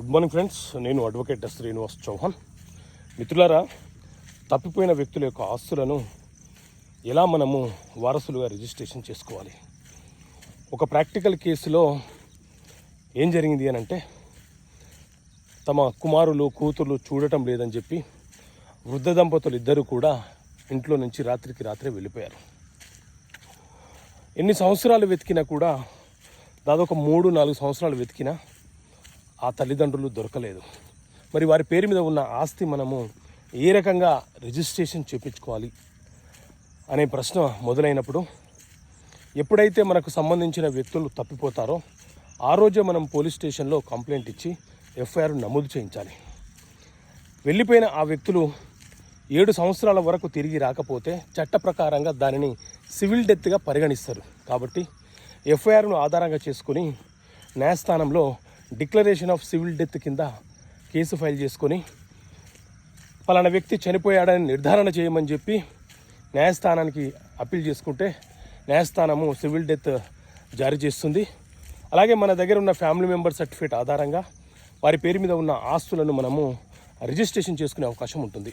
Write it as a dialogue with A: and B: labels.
A: Good morning friends నేను advocate S Srinivas Chauhan. మిత్రులారా తప్పిపోయిన వ్యక్తుల యొక్క ఆస్తులను ఎలా మనము వారసులుగా రిజిస్ట్రేషన్ చేసుకోవాలి? ఒక ప్రాక్టికల్ కేసులో ఏం జరిగింది అని అంటే తమ కుమారులు కూతుర్లు చూడటం లేదని చెప్పి వృద్ధ దంపతులు ఇద్దరు కూడా ఇంట్లో నుంచి రాత్రికి రాత్రే వెళ్ళిపోయారు. ఎన్ని సంవత్సరాలు వెతికినా కూడా దాదాపు మూడు నాలుగు సంవత్సరాలు వెతికినా ఆ తల్లిదండ్రులు దొరకలేదు. మరి వారి పేరు మీద ఉన్న ఆస్తి మనము ఏ రకంగా రిజిస్ట్రేషన్ చేపించుకోవాలి అనే ప్రశ్న మొదలైనప్పుడు ఎప్పుడైతే మనకు సంబంధించిన వ్యక్తులు తప్పిపోతారో ఆ రోజే మనం పోలీస్ స్టేషన్లో కంప్లైంట్ ఇచ్చి ఎఫ్ఐఆర్ నమోదు చేయించాలి. వెళ్ళిపోయిన ఆ వ్యక్తులు ఏడు సంవత్సరాల వరకు తిరిగి రాకపోతే చట్ట ప్రకారంగా దానిని సివిల్ డెత్గా పరిగణిస్తారు. కాబట్టి ఎఫ్ఐఆర్ను ఆధారంగా చేసుకుని న్యాయస్థానంలో డిక్లరేషన్ ఆఫ్ సివిల్ డెత్ కింద కేసు ఫైల్ చేసుకొని పలానా వ్యక్తి చనిపోయాడని నిర్ధారణ చేయమని చెప్పి న్యాయస్థానానికి అప్పీల్ చేసుకుంటే న్యాయస్థానము సివిల్ డెత్ జారీ చేస్తుంది. అలాగే మన దగ్గర ఉన్న ఫ్యామిలీ మెంబర్ సర్టిఫికేట్ ఆధారంగా వారి పేరు మీద ఉన్న ఆస్తులను మనము రిజిస్ట్రేషన్ చేసుకునే అవకాశం ఉంటుంది.